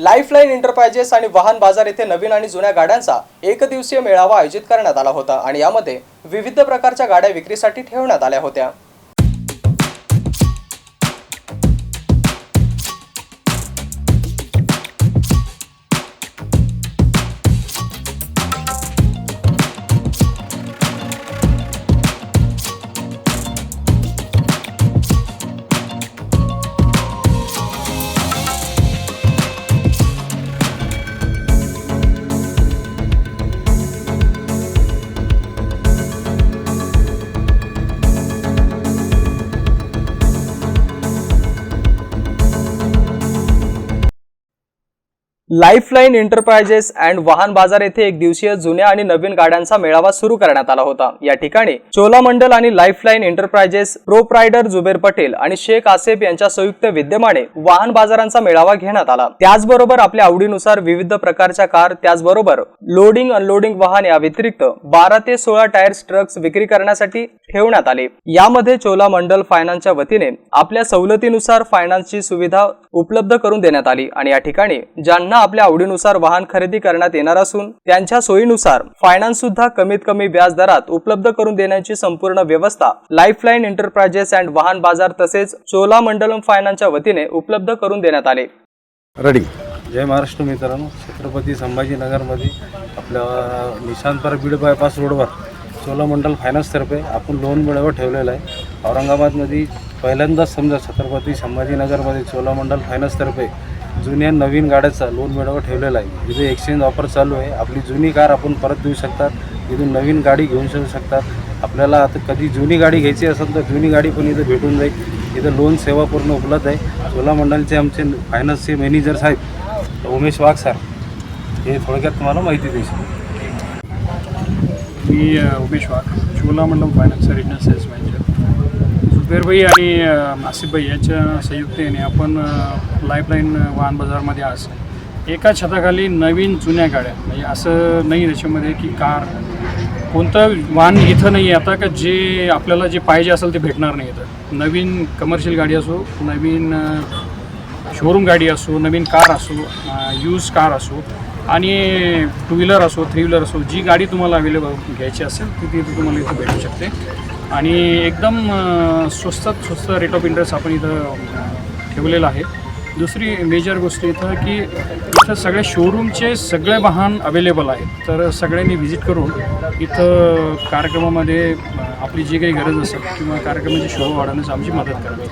Lifeline enterprises आणि वाहन बाजार येथे नवीन आणि जुन्या गाड्यांचा एक दिवसीय मेळावा आयोजित करण्यात आला होता आणि यामध्ये विविध प्रकारच्या गाड्या विक्रीसाठी ठेवण्यात आल्या होत्या. लाईफलाईन एंटरप्राइजेस अँड वाहन बाजार येथे एक दिवसीय जुन्या आणि नवीन गाड्यांचा मेळावा सुरू करण्यात आला होता. या ठिकाणी चोलामंडल आणि lifeline enterprises proprietor Zuber Patel आणि शेख आसेफ यांच्या संयुक्त विद्यमाने वाहन बाजारांचा मेळावा घेण्यात आला. त्याचबरोबर आपल्या आवडीनुसार विविध प्रकारच्या कार त्याचबरोबर लोडिंग अनलोडिंग वाहन या व्यतिरिक्त बारा ते सोळा टायर्स ट्रक्स विक्री करण्यासाठी ठेवण्यात आले. यामध्ये चोलामंडल फायनान्सच्या वतीने आपल्या सवलतीनुसार फायनान्सची सुविधा उपलब्ध करून देण्यात आली आणि या ठिकाणी ज्यांना आपल्या आवडीनुसार वाहन खरेदी करण्यात येणार असून त्यांच्या सोयीनुसार फायनान्स सुद्धा कमीत कमी व्याज दरात उपलब्ध करून देण्याची संपूर्ण व्यवस्था लाईफलाईन एंटरप्राइजेस अँड वाहन बाजार तसेच चोलामंडलम फायनान्सच्या वतीने उपलब्ध करून देण्यात आले. रेडी जय महाराष्ट्र मित्रांनो. छत्रपती संभाजीनगरमध्ये आपल्या निशांतपर बीड बायपास रोडवर चोलामंडल फायनान्सतर्फे आपण लोन मिळावं ठेवलेलं आहे. औरंगाबादमध्ये पहिल्यांदाच समजा छत्रपती संभाजीनगरमध्ये चोलामंडल फायनान्सतर्फे जुन्या नवीन गाड्याचा लोन मिळावं ठेवलेला आहे. इथे एक्सचेंज ऑफर चालू आहे. आपली जुनी कार आपण परत देऊ शकतात. इथून नवीन गाडी घेऊन शकू शकतात. आपल्याला आता कधी जुनी गाडी घ्यायची असेल तर जुनी गाडी पण इथं भेटून जाईल. इथं लोन सेवा पूर्ण उपलब्ध आहे. चोलामंडलचे आमचे फायनान्सचे मॅनेजर साहेब उमेश वाघ सर हे थोडक्यात तुम्हाला माहिती देईल मी Umesh Wagh Cholamandalam finance regional sales manager सुबेरभाई आणि आसिफभाई यांच्या संयुक्तेने आपण लाईफलाईन वाहन बाजारमध्ये आज एका छताखाली नवीन जुन्या गाड्या म्हणजे असं नाही त्याच्यामध्ये की कार कोणतं वाहन इथं नाही आहे आता का जे आपल्याला जे पाहिजे असेल ते भेटणार नाही इथं. नवीन कमर्शियल गाडी असो नवीन शोरूम गाडी असो नवीन कार असो यूज कार असो आणि टू व्हीलर असो थ्री व्हीलर असो जी गाडी तुम्हाला अवेलेबल घ्यायची असेल ती ती तुम्हाला इथं भेटू शकते. आणि एकदम स्वस्तात स्वस्त रेट ऑफ इंटरेस्ट आपण इथं ठेवलेला ठेवलेलं आहे. दुसरी मेजर गोष्ट इथं की इथं सगळ्या शोरूमचे सगळे वाहन अवेलेबल आहेत. तर सगळ्यांनी व्हिजिट करून इथं कार्यक्रमामध्ये आपली जी काही गरज असेल किंवा कार्यक्रमाची शोभा वाढवण्यास आमची मदत करावी.